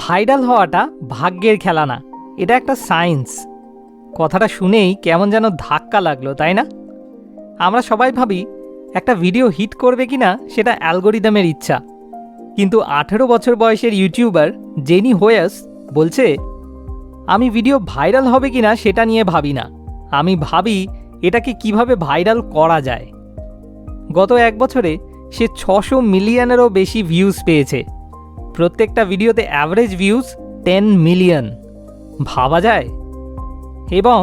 Viral হওয়াটা ভাগ্যের খেলা না। এটা একটা সায়েন্স। কথাটা শুনেই কেমন যেন ধাক্কা লাগল, তাই না? আমরা সবাই ভাবি, একটা ভিডিও হিট করবে কি না সেটা অ্যালগোরিদমের ইচ্ছা। কিন্তু আঠেরো বছর বয়সের ইউটিউবার জেনি হোয়াস বলছে, আমি ভিডিও ভাইরাল হবে কি না সেটা নিয়ে ভাবি না। আমি ভাবি, এটাকে কীভাবে ভাইরাল করা যায়? গত এক বছরে সে ছশো মিলিয়নেরও বেশি ভিউজ পেয়েছে। প্রত্যেকটা ভিডিওতে অ্যাভারেজ ভিউজ টেন মিলিয়ন ভাবা যায়? এবং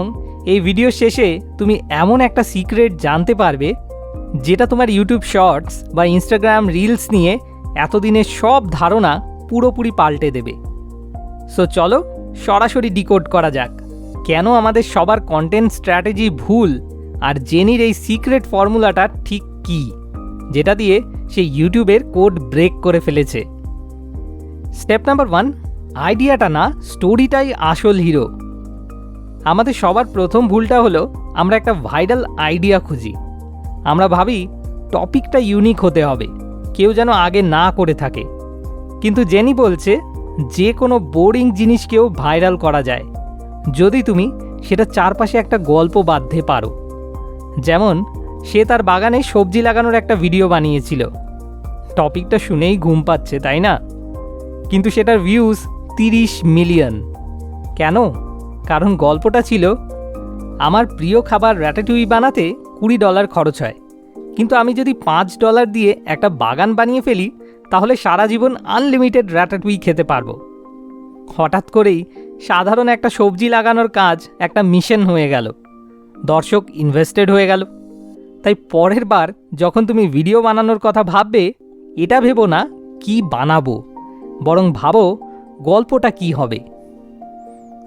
এই ভিডিও শেষে তুমি এমন একটা সিক্রেট জানতে পারবে, যেটা তোমার ইউটিউব শর্টস বা ইনস্টাগ্রাম রিলস নিয়ে এতদিনের সব ধারণা পুরোপুরি পাল্টে দেবে। সো চলো সরাসরি ডিকোড করা যাক, কেন আমাদের সবার কন্টেন্ট স্ট্র্যাটেজি ভুল আর জেনির এই সিক্রেট ফর্মুলাটা ঠিক কী, যেটা দিয়ে সে ইউটিউবের কোড ব্রেক করে ফেলেছে। স্টেপ নাম্বার ওয়ান আইডিয়াটা না স্টোরিটাই আসল হিরো আমাদের সবার প্রথম ভুলটা হলো, আমরা একটা ভাইরাল আইডিয়া খুঁজি। আমরা ভাবি টপিকটা ইউনিক হতে হবে, কেউ যেন আগে না করে থাকে। কিন্তু জেনি বলছে, যে কোনো বোরিং জিনিসকেও ভাইরাল করা যায়। যদি তুমি সেটা চারপাশে একটা গল্প বাঁধতে পারো। যেমন, সে তার বাগানে সবজি লাগানোর একটা ভিডিও বানিয়েছিল। টপিকটা শুনেই ঘুম পাচ্ছে, তাই না? কিন্তু সেটার ভিউজ তিরিশ মিলিয়ন কেন? কারণ গল্পটা ছিল, আমার প্রিয় খাবার র্যাটাটুই বানাতে কুড়ি ডলার খরচ হয়। কিন্তু আমি যদি পাঁচ ডলার দিয়ে একটা বাগান বানিয়ে ফেলি, তাহলে সারা জীবন আনলিমিটেড র্যাটাটুই খেতে পারব। হঠাৎ করেই সাধারণ একটা সবজি লাগানোর কাজ একটা মিশন হয়ে গেল। দর্শক ইনভেস্টেড হয়ে গেল। তাই পরের বার যখন তুমি ভিডিও বানানোর কথা ভাববে, এটা ভেবো না কি বানাবো। বরং ভাবো গল্পটা কি হবে।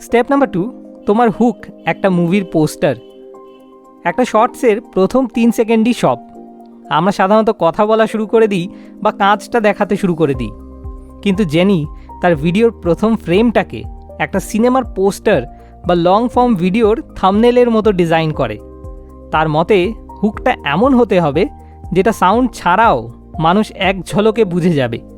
স্টেপ নাম্বার টু, তোমার হুক, একটা মুভির পোস্টার। একটা শর্টসের প্রথম তিন সেকেন্ডই সব। আমরা সাধারণত কথা বলা শুরু করে দিই বা কাজটা দেখাতে শুরু করে দিই। কিন্তু জেনি তার ভিডিওর প্রথম ফ্রেমটাকে একটা সিনেমার পোস্টার বা লং ফর্ম ভিডিওর থামনেলের মতো ডিজাইন করে। তার মতে, হুকটা এমন হতে হবে, যেটা সাউন্ড ছাড়াও মানুষ এক ঝলকে বুঝে যাবে।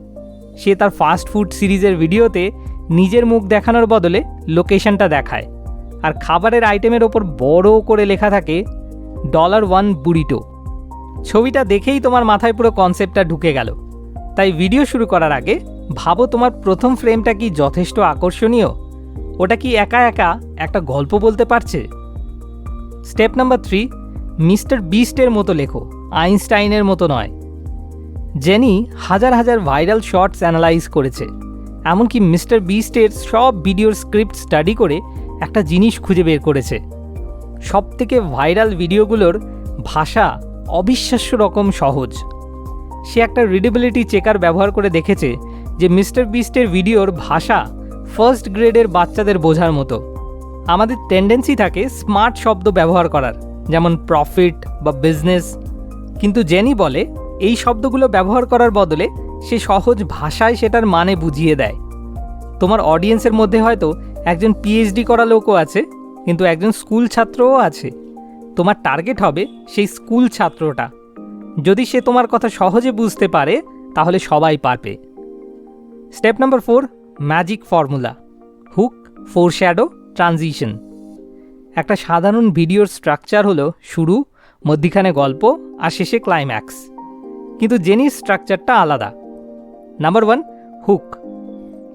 সে তার ফাস্ট ফুড সিরিজের ভিডিওতে নিজের মুখ দেখানোর বদলে লোকেশনটা দেখায়। আর খাবারের আইটেমের ওপর বড় করে লেখা থাকে ডলার ওয়ান বুড়িটো ছবিটা দেখেই তোমার মাথায় পুরো কনসেপ্টটা ঢুকে গেল। তাই ভিডিও শুরু করার আগে ভাবো তোমার প্রথম ফ্রেমটা কি যথেষ্ট আকর্ষণীয়? ওটা কি একা একা একটা গল্প বলতে পারছে? স্টেপ নাম্বার থ্রি মিস্টার বিস্টের মতো লেখো আইনস্টাইনের মতো নয়। জেনি হাজার হাজার ভাইরাল শর্টস অ্যানালাইজ করেছে। এমনকি মিস্টার বিস্টের সব ভিডিওর স্ক্রিপ্ট স্টাডি করে একটা জিনিস খুঁজে বের করেছে। সব থেকে ভাইরাল ভিডিওগুলোর ভাষা অবিশ্বাস্য রকম সহজ। সে একটা রিডেবিলিটি চেকার ব্যবহার করে দেখেছে যে মিস্টার বিস্টের ভিডিওর ভাষা ফার্স্ট গ্রেডের বাচ্চাদের বোঝার মতো। আমাদের টেন্ডেন্সি থাকে স্মার্ট শব্দ ব্যবহার করার, যেমন প্রফিট বা বিজনেস কিন্তু জেনি বলে এই শব্দগুলো ব্যবহার করার বদলে সে সহজ ভাষায় সেটার মানে বুঝিয়ে দেয়। তোমার অডিয়েন্সের মধ্যে হয়তো একজন পিএইচডি করা লোকও আছে, কিন্তু একজন স্কুল ছাত্রও আছে। তোমার টার্গেট হবে সেই স্কুল ছাত্রটা। যদি সে তোমার কথা সহজে বুঝতে পারে, তাহলে সবাই পারবে। Step number four, magic formula. Hook foreshadow transition. একটা সাধারণ ভিডিওর স্ট্রাকচার হলো শুরু, মধ্যিখানে গল্প, আর শেষে ক্লাইম্যাক্স। কিন্তু জেনির স্ট্রাকচারটা আলাদা। Number one, hook.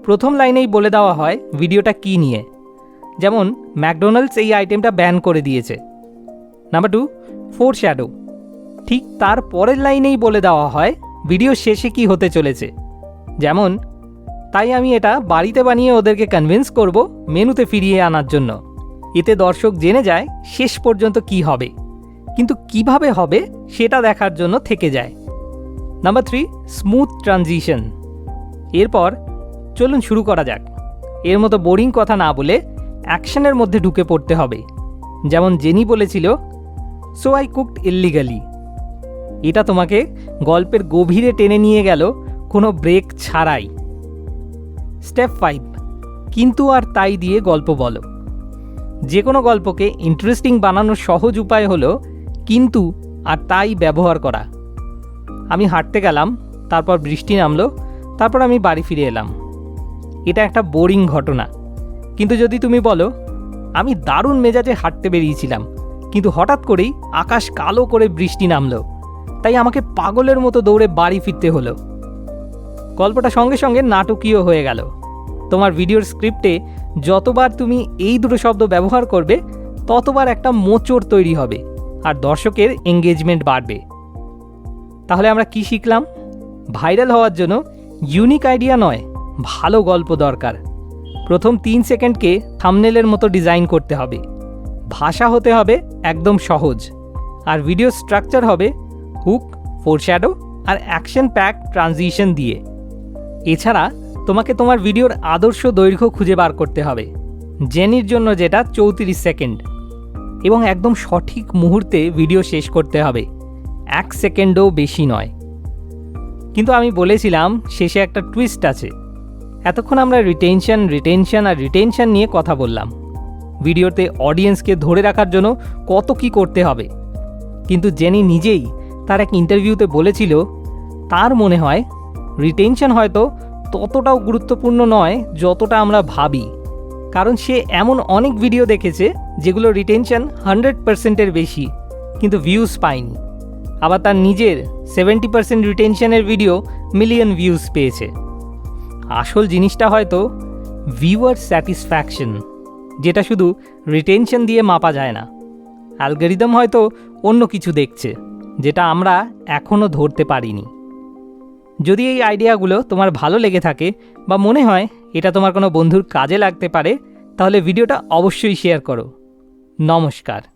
প্রথম লাইনেই বলে দেওয়া হয় ভিডিওটা কী নিয়ে। যেমন, ম্যাকডোনাল্ডস এই আইটেমটা ব্যান করে দিয়েছে। নাম্বার টু ফোর শ্যাডো ঠিক তার পরের লাইনেই বলে দেওয়া হয় ভিডিও শেষে কি হতে চলেছে। যেমন, তাই আমি এটা বাড়িতে বানিয়ে ওদেরকে কনভিন্স করব মেনুতে ফিরিয়ে আনার জন্য। এতে দর্শক জেনে যায় শেষ পর্যন্ত কি হবে। কিন্তু কীভাবে হবে সেটা দেখার জন্য থেকে যায়। নাম্বার থ্রি স্মুথ ট্রানজিশন এরপর চলুন শুরু করা যাক। এর মতো বোরিং কথা না বলে অ্যাকশনের মধ্যে ঢুকে পড়তে হবে। যেমন জেনি বলেছিল সো আই কুকড ইল্লিগালি এটা তোমাকে গল্পের গভীরে টেনে নিয়ে গেল কোনো ব্রেক ছাড়াই। স্টেপ ফাইভ কিন্তু আর তাই দিয়ে গল্প বলো। যে কোনো গল্পকে ইন্টারেস্টিং বানানোর সহজ উপায় হলো কিন্তু আর তাই ব্যবহার করা। আমি হাঁটতে গেলাম, তারপর বৃষ্টি নামলো, তারপর আমি বাড়ি ফিরে এলাম। এটা একটা বোরিং ঘটনা। কিন্তু যদি তুমি বলো, আমি দারুণ মেজাজে হাঁটতে বেরিয়েছিলাম, কিন্তু হঠাৎ করেই আকাশ কালো করে বৃষ্টি নামলো, তাই আমাকে পাগলের মতো দৌড়ে বাড়ি ফিরতে হলো। গল্পটা সঙ্গে সঙ্গে নাটকীয় হয়ে গেল। তোমার ভিডিওর স্ক্রিপ্টে যতবার তুমি এই দুটো শব্দ ব্যবহার করবে, ততবার একটা মোচড় তৈরি হবে, আর দর্শকের এঙ্গেজমেন্ট বাড়বে। তাহলে আমরা কি শিখলাম? ভাইরাল হওয়ার জন্য ইউনিক আইডিয়া নয়, ভালো গল্প দরকার। প্রথম তিন সেকেন্ডকে থামনেলের মতো ডিজাইন করতে হবে। ভাষা হতে হবে একদম সহজ। আর ভিডিও স্ট্রাকচার হবে হুক ফোরশ্যাডো আর অ্যাকশন প্যাক ট্রানজিশন দিয়ে। এছাড়া তোমাকে তোমার ভিডিওর আদর্শ দৈর্ঘ্য খুঁজে বার করতে হবে জেনির জন্য যেটা চৌত্রিশ সেকেন্ড। এবং একদম সঠিক মুহূর্তে ভিডিও শেষ করতে হবে। এক সেকেন্ডও বেশি নয়। কিন্তু আমি বলেছিলাম, শেষে একটা টুইস্ট আছে। এতক্ষণ আমরা রিটেনশন রিটেনশন আর রিটেনশন নিয়ে কথা বললাম। ভিডিওতে অডিয়েন্সকে ধরে রাখার জন্য কত কি করতে হবে। কিন্তু জেনি নিজেই তার এক ইন্টারভিউতে বলেছিল, তার মনে হয় রিটেনশন হয়তো ততটাও গুরুত্বপূর্ণ নয় যতটা আমরা ভাবি। কারণ সে এমন অনেক ভিডিও দেখেছে যেগুলো রিটেনশন হান্ড্রেড পার্সেন্টের বেশি, কিন্তু ভিউজ পায়নি। আবার তার নিজের সেভেন্টি পার্সেন্ট রিটেনশনের ভিডিও মিলিয়ন ভিউজ পেয়েছে। আসল জিনিসটা হয়তো ভিউয়ার স্যাটিসফ্যাকশন যেটা শুধু রিটেনশন দিয়ে মাপা যায় না। অ্যালগোরিদম হয়তো অন্য কিছু দেখছে, যেটা আমরা এখনও ধরতে পারিনি। যদি এই আইডিয়াগুলো তোমার ভালো লেগে থাকে বা মনে হয় এটা তোমার কোনো বন্ধুর কাজে লাগতে পারে, তাহলে ভিডিওটা অবশ্যই শেয়ার করো। নমস্কার।